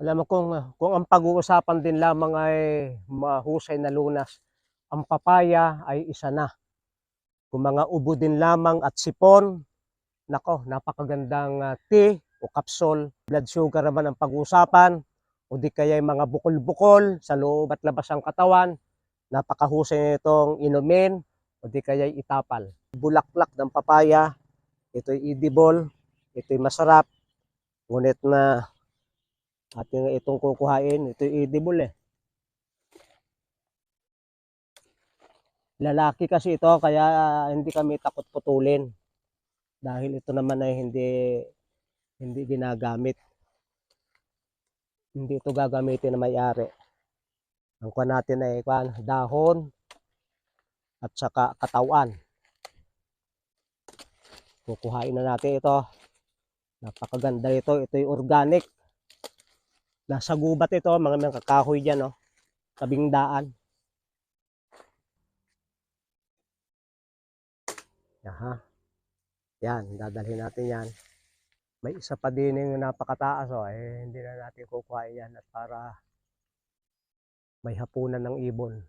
Alam mo kung, kung ang pag-uusapan din lamang ay mahusay na lunas, ang papaya ay isa na. Kung mga ubo din lamang at sipon, nako, napakagandang ah, tea o kapsol. Blood sugar naman ang pag-uusapan, o di kaya mga bukol-bukol sa loob at labas ng katawan, napakahusay nitong inumin, o di kaya itapal. Bulaklak ng papaya, ito'y edible, ito'y masarap, ngunit na ating itong kukuhain, ito'y edible eh. Lalaki kasi ito, kaya ah, hindi kami takot putulin. Dahil ito naman ay hindi hindi ginagamit. Hindi ito gagamitin na may-ari. Ang kuha natin ay kuhan, dahon at saka katawan. Kukuhain na natin ito. Napakaganda ito. Ito'y organic. Nasa gubat ito, mga mga kakahoy dyan, no? Tabing daan. Aha. Yan, dadalhin natin yan. May isa pa din yung napakataas, oh. Eh, hindi na natin kukuhain yan at para may hapunan ng ibon.